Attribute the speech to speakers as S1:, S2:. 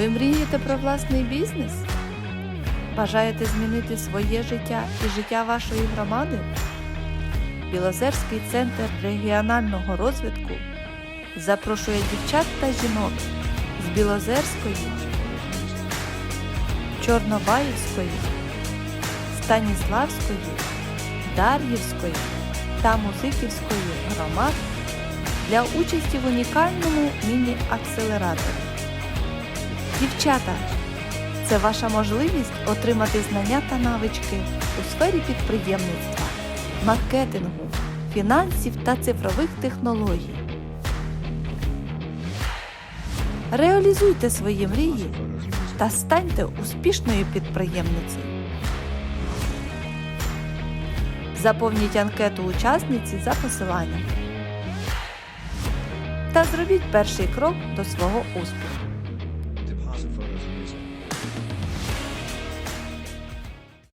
S1: Ви мрієте про власний бізнес? Бажаєте змінити своє життя і життя вашої громади? Білозерський центр регіонального розвитку запрошує дівчат та жінок з Білозерської, Чорнобаївської, Станіславської, Дар'ївської та Музиківської громад для участі в унікальному міні-акселераторі. Дівчата, це ваша можливість отримати знання та навички у сфері підприємництва, маркетингу, фінансів та цифрових технологій. Реалізуйте свої мрії та станьте успішною підприємницею. Заповніть анкету учасниці за посиланням та зробіть перший крок до свого успіху.
S2: awesome photos and music.